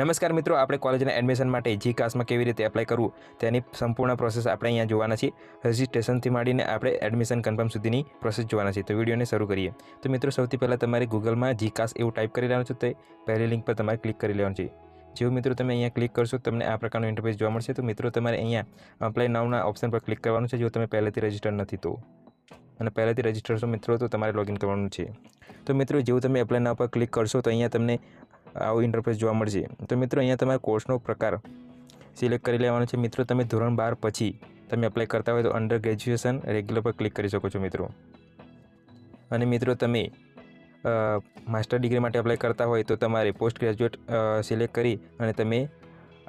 નમસ્કાર મિત્રો, આપણે કોલેજના એડમિશન માટે જી કાસમાં કેવી રીતે એપ્લાય કરવું તેની સંપૂર્ણ પ્રોસેસ આપણે અહીંયા જોવાના છીએ. રજિસ્ટ્રેશનથી માંડીને આપણે એડમિશન કન્ફર્મ સુધીની પ્રોસેસ જોવાના છીએ. તો વિડીયોને શરૂ કરીએ. તો મિત્રો, સૌથી પહેલાં તમારે ગૂગલમાં જી કાસ એવું ટાઈપ કરી લેવાનું છે તે પહેલી લિંક પર તમારે ક્લિક કરી લેવાનું છે. જેવું મિત્રો તમે અહીંયા ક્લિક કરશો, તમને આ પ્રકારનું ઇન્ટરફેસ જોવા મળશે. તો મિત્રો, તમારે અહીંયા અપ્લાય નાવના ઓપ્શન પર ક્લિક કરવાનું છે, જો તમે પહેલેથી રજિસ્ટર નથી તો. અને પહેલેથી રજિસ્ટર છો મિત્રો, તો તમારે લોગિન કરવાનું છે. તો મિત્રો, જેવું તમે એપ્લાય ના પર ક્લિક કરશો, તો અહીંયા તમને આવું ઇન્ટરફેસ જોવા મળશે. તો મિત્રો, અહીંયા તમારે કોર્સનો પ્રકાર સિલેક્ટ કરી લેવાનો છે. મિત્રો, તમે ધોરણ બાર પછી તમે એપ્લાય કરતા હોય તો અંડર ગ્રેજ્યુએશન રેગ્યુલર પર ક્લિક કરી શકો છો મિત્રો. અને મિત્રો, તમે માસ્ટર ડિગ્રી માટે એપ્લાય કરતા હોય તો તમારે પોસ્ટ ગ્રેજ્યુએટ સિલેક્ટ કરી અને તમે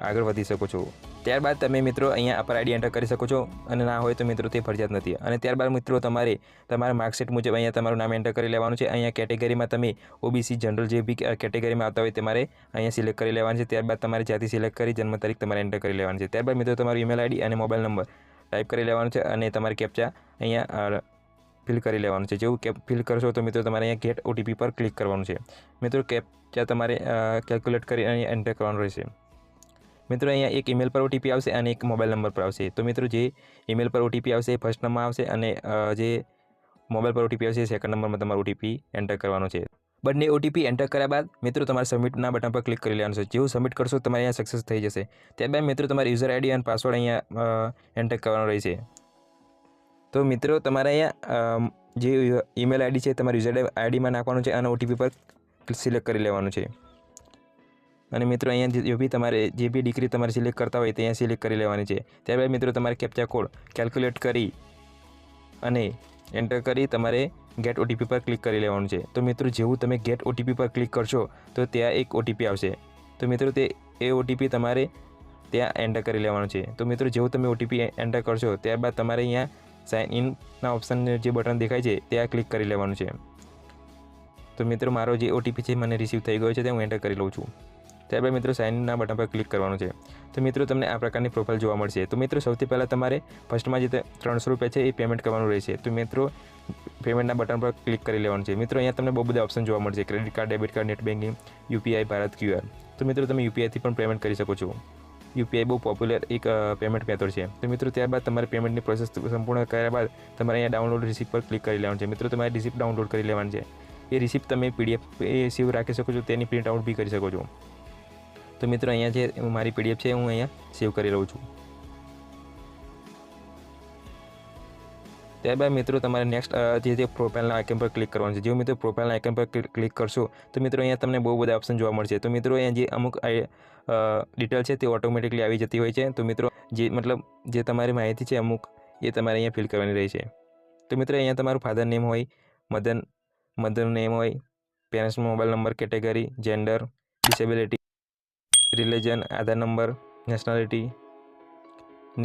આગળ વધી શકો છો. ત્યારબાદ તમે મિત્રો અહીંયા અપર આઈડી એન્ટર કરી શકો છો. અને ના હોય તો મિત્રો તે ફરજિયાત નથી. અને ત્યારબાદ મિત્રો તમારે, તમારા માર્કશીટ મુજબ અહીંયા તમારું નામ એન્ટર કરી લેવાનું છે. અહીંયા કેટેગરીમાં તમે ઓબીસી જનરલ જે બી કેટેગરીમાં આવતા હોય તમારે અહીંયા સિલેક્ટ કરી લેવાનું છે. ત્યારબાદ તમારે જાતિ સિલેક્ટ કરી જન્મ તારીખ તમારે એન્ટર કરી લેવાની છે. ત્યારબાદ મિત્રો તમારું ઈમેલ આઈડી અને મોબાઈલ નંબર ટાઈપ કરી લેવાનું છે અને તમારે કેપ્ચા અહીંયા ફિલ કરી લેવાનું છે. જેવું કેપ ફિલ કરશો તો મિત્રો તમારે અહીંયા ગેટ ઓટીપી પર ક્લિક કરવાનું છે. મિત્રો કેપ્ચા તમારે કેલ્ક્યુલેટ કરી અહીંયા એન્ટર કરવાનું રહેશે. મિત્રો, અહીંયા એક ઈમેલ પર ઓટીપી આવશે અને એક મોબાઈલ નંબર પર આવશે. તો મિત્રો, જે ઈમેલ પર ઓટીપી આવશે એ ફર્સ્ટ નંબરમાં આવશે અને જે મોબાઈલ પર ઓટીપી આવશે એ સેકન્ડ નંબરમાં તમારો ઓટીપી એન્ટર કરવાનો છે. બંને ઓટીપી એન્ટર કર્યા બાદ, મિત્રો, તમારે સબમિટના બટન પર ક્લિક કરી લેવાનું છે. જેવું સબમિટ કરશો, તમારે અહીંયા સક્સેસ થઈ જશે. ત્યારબાદ, મિત્રો, તમારે યુઝર આઈડી અને પાસવર્ડ અહીંયા એન્ટર કરવાનો રહેશે. તો મિત્રો, તમારે અહીંયા જે ઈમેલ આઈડી છે, તમારે યુઝર આઈડીમાં નાખવાનું છે અને ઓટીપી પર સિલેક્ટ કરી લેવાનું છે. અને મિત્રો અહીંયા જે બી તમારે જે બી ડિગ્રી તમારે સિલેક્ટ કરતા હોય તે અહીંયા સિલેક્ટ કરી લેવાની છે. ત્યારબાદ મિત્રો તમારે કેપ્ચા કોડ કેલ્ક્યુલેટ કરી અને એન્ટર કરી તમારે ગેટ ઓટીપી પર ક્લિક કરી લેવાનું છે. તો મિત્રો જેવું તમે ગેટ ઓટીપી પર ક્લિક કરશો, તો ત્યાં એક ઓટીપી આવશે. તો મિત્રો તે, એ ઓટીપી તમારે ત્યાં એન્ટર કરી લેવાનું છે. તો મિત્રો જેવું તમે ઓટીપી એન્ટર કરશો, ત્યારબાદ તમારે અહીંયા સાઇન ઇનના ઓપ્શન જે બટન દેખાય છે, ત્યાં ક્લિક કરી લેવાનું છે. તો મિત્રો મારો જે ઓટીપી છે મને રિસીવ થઈ ગયો છે, તે હું એન્ટર કરી લઉં છું. ત્યારબાદ મિત્રો સાઇનના બટન પર ક્લિક કરવાનું છે. તો મિત્રો તમને આ પ્રકારની પ્રોફાઇલ જોવા મળશે. તો મિત્રો સૌથી પહેલાં તમારે ફર્સ્ટમાં જે ત્રણસો રૂપિયા છે એ પેમેન્ટ કરવાનું રહેશે. તો મિત્રો પેમેન્ટના બટન પર ક્લિક કરી લેવાનું છે. મિત્રો અહીંયા તમને બહુ બધા ઓપ્શન જોવા મળશે. Credit card debit card net banking UPI Bharat QR તો મિત્રો તમે યુપીઆઈથી પણ પેમેન્ટ કરી શકો છો. યુપીઆઈ બહુ પોપ્યુલર એક પેમેન્ટ મેથડ છે. તો મિત્રો ત્યારબાદ તમારે પેમેન્ટની પ્રોસેસ સંપૂર્ણ કર્યા બાદ તમારે અહીંયા ડાઉનલોડ રિસિપ્ટ પર ક્લિક કરી લેવાનું છે. મિત્રો તમારે રિસિપ્ટ ડાઉનલોડ કરી લેવાનું છે. એ રિસિપ્ટ તમે પીડીએફ એ સેવ રાખી શકો છો. તેની પ્રિન્ટ આઉટ બી કરી શકો છો. તો મિત્રો, અહીંયા જે મારી પીડીએફ છે, હું અહીંયા સેવ કરી લઉં છું. ત્યારબાદ મિત્રો, તમારે નેક્સ્ટ જે જે પ્રોફાઇલના આઇકન પર ક્લિક કરવાનું છે. જેવું મિત્રો પ્રોફાઇલના આઇકન પર ક્લિક કરશો, તો મિત્રો અહીંયા તમને બહુ બધા ઓપ્શન જોવા મળશે. તો મિત્રો, અહીંયા જે અમુક ડિટેલ છે, તે ઓટોમેટિકલી આવી જતી હોય છે. તો મિત્રો, જે મતલબ, જે તમારી માહિતી છે અમુક, એ તમારે અહીંયા ફિલ કરવાની રહી છે. તો મિત્રો, અહીંયા તમારું ફાધર નેમ હોય મધર મધર નેમ હોય પેરેન્ટ્સનો mobile number category gender disability religion Aadhaar number nationality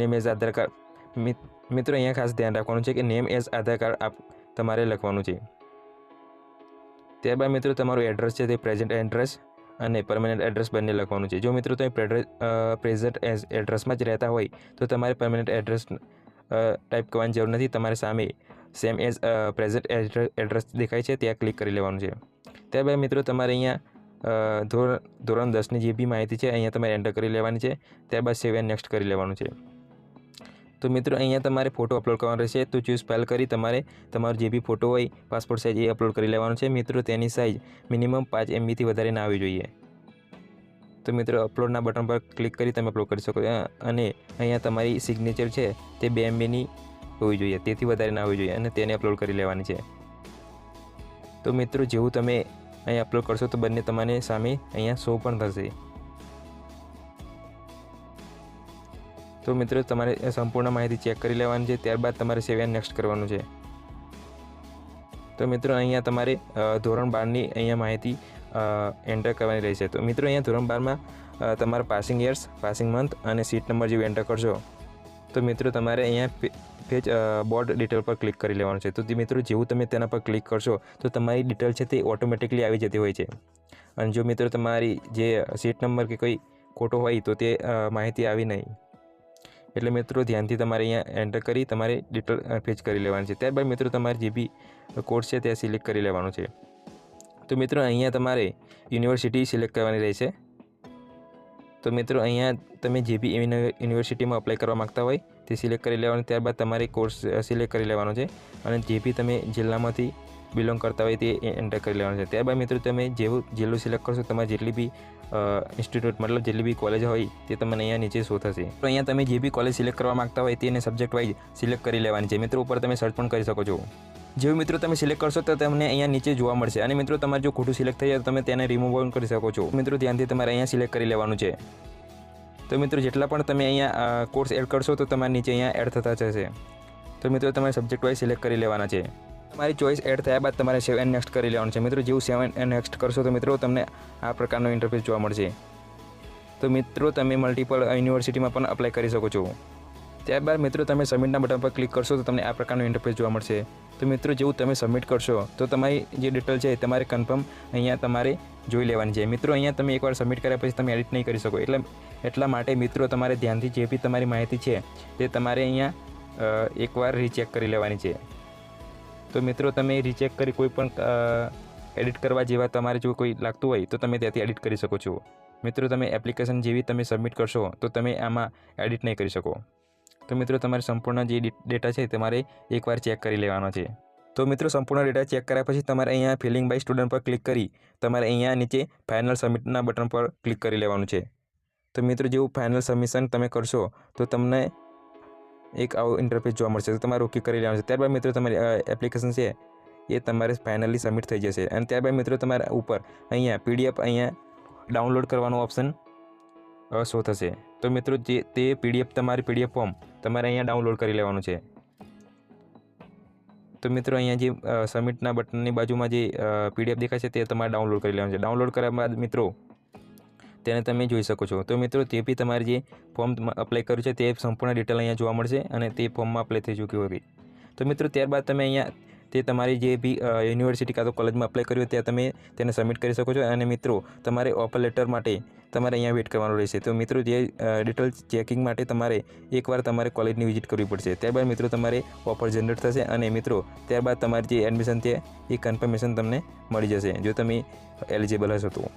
name as Aadhaar card મિત્રો અહીંયા ખાસ ધ્યાન રાખવાનું છે કે નેમ એઝ આધાર કાર્ડ આપ, તમારે લખવાનું છે. ત્યારબાદ મિત્રો, તમારું એડ્રેસ છે તે પ્રેઝન્ટ એડ્રેસ અને પરમનન્ટ એડ્રેસ બંને લખવાનું છે. જો મિત્રો, તમે પ્રેઝન્ટ એડ્રેસમાં જ રહેતા હોય, તો તમારે પરમનન્ટ એડ્રેસ ટાઈપ કરવાની જરૂર નથી. તમારે સામે સેમ એઝ પ્રેઝન્ટ એડ્રેસ દેખાય છે, ત્યાં ક્લિક કરી લેવાનું છે. ત્યારબાદ મિત્રો, તમારે અહીંયા ધોરણ ધોરણ દસની જે બી માહિતી છે, અહીંયા તમારે એન્ટર કરી લેવાની છે. ત્યારબાદ સેવ એન્ડ નેક્સ્ટ કરી લેવાનું છે. તો મિત્રો, અહીંયા તમારે ફોટો અપલોડ કરવાનો રહેશે. તો ચૂઝ ફાઇલ કરી તમારે, તમારો જે બી ફોટો હોય પાસપોર્ટ સાઇઝ એ અપલોડ કરી લેવાનો છે. મિત્રો, તેની સાઇઝ મિનિમમ પાંચ એમબીથી વધારે ના આવવી જોઈએ. તો મિત્રો અપલોડના બટન પર ક્લિક કરી તમે અપલોડ કરી શકો અને અહીંયા તમારી સિગ્નેચર છે, તે બે એમબીની હોવી જોઈએ. તેથી વધારે ના હોવી જોઈએ અને તેને અપલોડ કરી લેવાની છે. તો મિત્રો, જેવું તમે અહીંયા અપલોડ કરશો તો બંને તમારે સામે અહીંયા શો પણ થશે. તો મિત્રો, તમારે સંપૂર્ણ માહિતી ચેક કરી લેવાની છે, ત્યારબાદ તમારે સેવ એન્ડ નેક્સ્ટ કરવાનું છે. તો મિત્રો, અહીંયા તમારે ધોરણ બારની અહીંયા માહિતી એન્ટર કરવાની રહેશે. તો મિત્રો, અહીંયા ધોરણ બારમાં તમારા પાસિંગ યર્સ પાસિંગ મંથ અને સીટ નંબર જેવું એન્ટર કરશો. તો મિત્રો, તમારે અહીંયા પેજ બોર્ડ ડિટેલ પર ક્લિક કરી લેવાનું છે. તો મિત્રો, જેવું તમે તેના પર ક્લિક કરશો, તો તમારી ડિટેલ છે તે ઓટોમેટિકલી આવી જતી હોય છે. અને જો મિત્રો, તમારી જે સીટ નંબર કે કોઈ ખોટો હોય, તો તે માહિતી આવી નહીં. એટલે મિત્રો, ધ્યાનથી તમારે અહીંયા એન્ટર કરી તમારે ડિટેલ ફેચ કરી લેવાનું છે. ત્યારબાદ મિત્રો, તમારે જે બી કોર્સ છે તે સિલેક્ટ કરી લેવાનો છે. તો મિત્રો, અહીંયા તમારે યુનિવર્સિટી સિલેક્ટ કરવાની રહેશે. તો મિત્રો, અહીંયા તમે જે બી યુનિવર્સિટીમાં અપ્લાય કરવા માગતા હોય તે સિલેક્ટ કરી લેવાનું, ત્યારબાદ તમારે કોર્સ સિલેક્ટ કરી લેવાનો છે અને જે બી તમે જિલ્લામાંથી બિલોંગ કરતા હોય તે એન્ટર કરી લેવાનું છે. ત્યારબાદ મિત્રો તમે જેવું જેટલું સિલેક્ટ કરશો, તમારે જેટલી બી ઇન્સ્ટિટ્યૂટ મતલબ જેટલી બી કોલેજ હોય તે તમને અહીંયા નીચે શો થશે. તો અહીંયા તમે જે બી કોલેજ સિલેક્ટ કરવા માગતા હોય તેને સબ્જેક્ટ વાઇઝ સિલેક્ટ કરી લેવાની છે. મિત્રો ઉપર તમે સર્ચ પણ કરી શકો છો. જેવું મિત્રો તમે સિલેક્ટ કરશો તો તમને અહીંયા નીચે જોવા મળશે. અને મિત્રો તમારે જો ખોટું સિલેક્ટ થઈ જાય તો તમે તેને રિમૂવ કરી શકો છો. મિત્રો ધ્યાનથી તમારે અહીંયા સિલેક્ટ કરી લેવાનું છે. તો મિત્રો, જેટલા પણ તમે અહીંયા કોર્સ એડ કરશો, તો તમારે નીચે અહીંયા એડ થતા જશે. તો મિત્રો, તમારે સબ્જેક્ટ વાઇઝ સિલેક્ટ કરી લેવાના છે. તમારી ચોઈસ એડ થયા બાદ તમારે સેવ એન્ડ નેક્સ્ટ કરી લેવાનું છે. મિત્રો, જેવું સેવ એન્ડ નેક્સ્ટ કરશો, તો મિત્રો, તમને આ પ્રકારનો ઇન્ટરફેસ જોવા મળશે. તો મિત્રો, તમે મલ્ટિપલ યુનિવર્સિટીમાં પણ અપ્લાય કરી શકો છો. ત્યારબાદ મિત્રો તમે સબમિટના બટન પર ક્લિક કરશો તો તમને આ પ્રકારનો ઇન્ટરફેસ જોવા મળશે. તો મિત્રો જેવું તમે સબમિટ કરશો, તો તમારી જે ડિટેલ છે તમારે કન્ફર્મ અહીંયા તમારે જોઈ લેવાની છે. મિત્રો અહીંયા તમે એકવાર સબમિટ કર્યા પછી તમે એડિટ નહીં કરી શકો. એટલે એટલા માટે મિત્રો તમારે ધ્યાનથી જે બી તમારી માહિતી છે તે તમારે અહીંયા એકવાર રીચેક કરી લેવાની છે. તો મિત્રો તમે રીચેક કરી કોઈ પણ એડિટ કરવા જેવા તમારે જો કોઈ લાગતું હોય તો તમે ત્યાંથી એડિટ કરી શકો છો. મિત્રો તમે એપ્લિકેશન જેવી તમે સબમિટ કરશો તો તમે આમાં એડિટ નહીં કરી શકો. તો મિત્રો, તમારે સંપૂર્ણ જે ડેટા છે તમારે એકવાર ચેક કરી લેવાનો છે. તો મિત્રો, સંપૂર્ણ ડેટા ચેક કર્યા પછી તમારે અહીંયા ફિલિંગ બાય સ્ટુડન્ટ પર ક્લિક કરી તમારે અહીંયા નીચે ફાઇનલ સબમિટના બટન પર ક્લિક કરી લેવાનું છે. તો મિત્રો, જેવું ફાઇનલ સબમિશન તમે કરશો, તો તમને એક આવો ઇન્ટરફેસ જોવા મળશે. તો તમારે ઓકે કરી લેવાનું છે. ત્યારબાદ મિત્રો, તમારી એપ્લિકેશન છે એ તમારે ફાઇનલી સબમિટ થઈ જશે. અને ત્યારબાદ મિત્રો, તમારા ઉપર અહીંયા પીડીએફ અહીંયા ડાઉનલોડ કરવાનું ઓપ્શન શો થશે. તો મિત્રો, જે, તે પીડીએફ તમારી પીડીએફ ફોર્મ તમારે અહીંયા ડાઉનલોડ કરી લેવાનું છે. તો મિત્રો, અહીંયા જે સબમિટના બટનની બાજુમાં જે પીડીએફ દેખાય છે તે તમારે ડાઉનલોડ કરી લેવાનું છે. ડાઉનલોડ કર્યા બાદ મિત્રો, તેને તમે જોઈ શકો છો. તો મિત્રો, તે બી તમારે જે ફોર્મ અપ્લાય કર્યું છે તે સંપૂર્ણ ડિટેલ અહીંયા જોવા મળશે અને તે ફોર્મમાં અપ્લાય થઈ ચૂક્યું હોય તો મિત્રો, ત્યારબાદ તમે અહીંયા તે તમારી જે બી યુનિવર્સિટી કાં તો કોલેજમાં અપ્લાય કર્યું ત્યાં તમે તેને સબમિટ કરી શકો છો. અને મિત્રો, તમારે ઓફર લેટર માટે તમારે અહીંયા વેઇટ કરવાનું રહેશે. તો મિત્રો જે ડિટેલ ચેકિંગ માટે તમારે એકવાર તમારે કોલેજની વિઝિટ કરવી પડશે. ત્યારબાદ મિત્રો તમારે ઓફર જનરેટ થશે અને મિત્રો ત્યારબાદ તમારી જે એડમિશન છે એ કન્ફર્મેશન તમને મળી જશે, જો તમે એલિજિબલ હશો તો.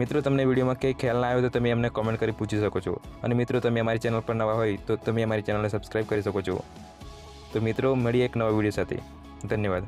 મિત્રો તમને વિડીયોમાં કંઈ ખ્યાલ ના આવ્યો તો તમે અમને કોમેન્ટ કરી પૂછી શકો છો. અને મિત્રો તમે અમારી ચેનલ પર નવા હોય તો તમે અમારી ચેનલને સબસ્ક્રાઈબ કરી શકો છો. તો મિત્રો, મળીએ એક નવા વીડિયો સાથે. ધન્યવાદ.